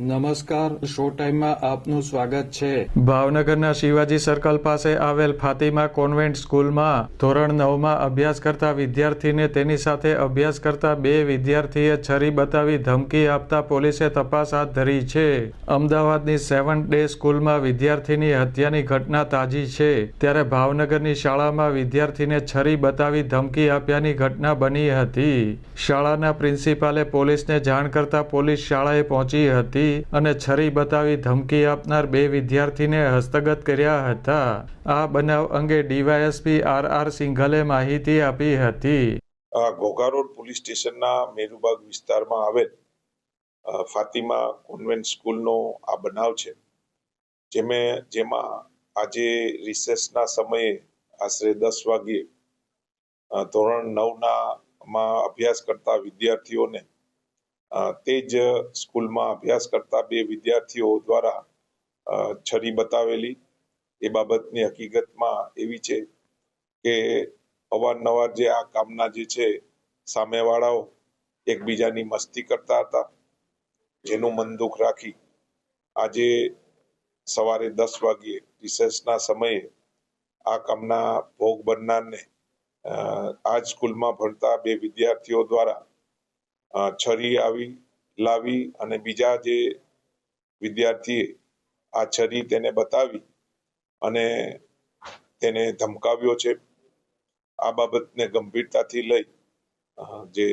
નમસ્કાર, શો ટાઈમમાં આપનું સ્વાગત છે. ભાવનગરના શિવાજી સર્કલ પાસે આવેલ ફાતિમા કોન્વેન્ટ સ્કૂલમાં ધોરણ નવમાં અભ્યાસ કરતા વિદ્યાર્થીને તેની સાથે અભ્યાસ કરતા બે વિદ્યાર્થીએ છરી બતાવી ધમકી આપતા પોલીસે તપાસ હાથ ધરી છે. અમદાવાદની સેવન ડે સ્કૂલમાં વિદ્યાર્થીની હત્યાની ઘટના તાજી છે. ત્યારે ભાવનગરની શાળામાં વિદ્યાર્થીને છરી બતાવી ધમકી આપ્યાની ઘટના બની હતી. શાળાના પ્રિન્સિપાલે પોલીસને જાણ કરતા પોલીસ શાળાએ પહોંચી હતી. અને છરી બતાવી ધમકી આપનાર બે વિદ્યાર્થીને હસ્તગત કર્યા હતા. આ બનાવ અંગે ડીવાયએસપી આર આર સિંઘલે માહિતી આપી હતી. ઘોઘા રોડ પોલીસ સ્ટેશનના મેરુબાગ વિસ્તારમાં આવેલ ફાતિમા કોન્વેન્ટ સ્કૂલનો આ બનાવ છે, જેમે, જેમાં આજે રિસેસના સમયે આશરે દસ વાગ્યે ધોરણ નવના માં અભ્યાસ કરતા વિદ્યાર્થીઓને તે જ સ્કૂલમાં અભ્યાસ કરતા બે વિદ્યાર્થીઓ દ્વારા છરી બતાવેલી. એ બાબતની હકીકતમાં એવી છે કે અવારનવાર જે આ કામના જે છે, સામેવાળાઓ એકબીજાની મસ્તી કરતા હતા, જેનું મન દુઃખ રાખી. આજે સવારે દસ વાગ્યે રિસેસના સમયે આ કામના ભોગ બનનારને આ સ્કૂલમાં ભણતા બે વિદ્યાર્થીઓ દ્વારા છરી આવી, લાવી અને બીજા જે વિદ્યાર્થીએ આ છરી તેને બતાવી અને તેને ધમકાવ્યો છે. આ બાબતને ગંભીરતાથી લઈ જે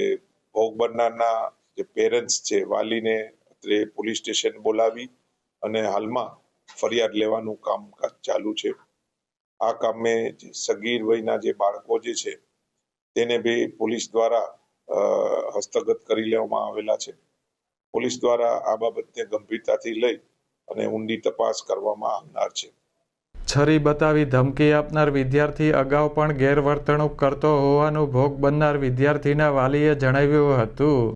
ભોગ બનનારના જે પેરેન્ટ્સ છે, વાલીને અત્રે પોલીસ સ્ટેશન બોલાવી અને હાલમાં ફરિયાદ લેવાનું કામકાજ ચાલુ છે. આ કામે સગીર વયના જે બાળકો જે છે, તેને બી પોલીસ દ્વારા હસ્તગત કરી લેવામાં આવેલા છે. પોલીસ દ્વારા આ બાબતને ગંભીરતાથી લઈ અને ઊંડી તપાસ કરવામાં આવનાર છે. છરી બતાવી ધમકી આપનાર વિદ્યાર્થી અગાઉ પણ ગેરવર્તણૂક કરતો હોવાનું ભોગ બનનાર વિદ્યાર્થીના વાલીએ જણાવ્યું હતું.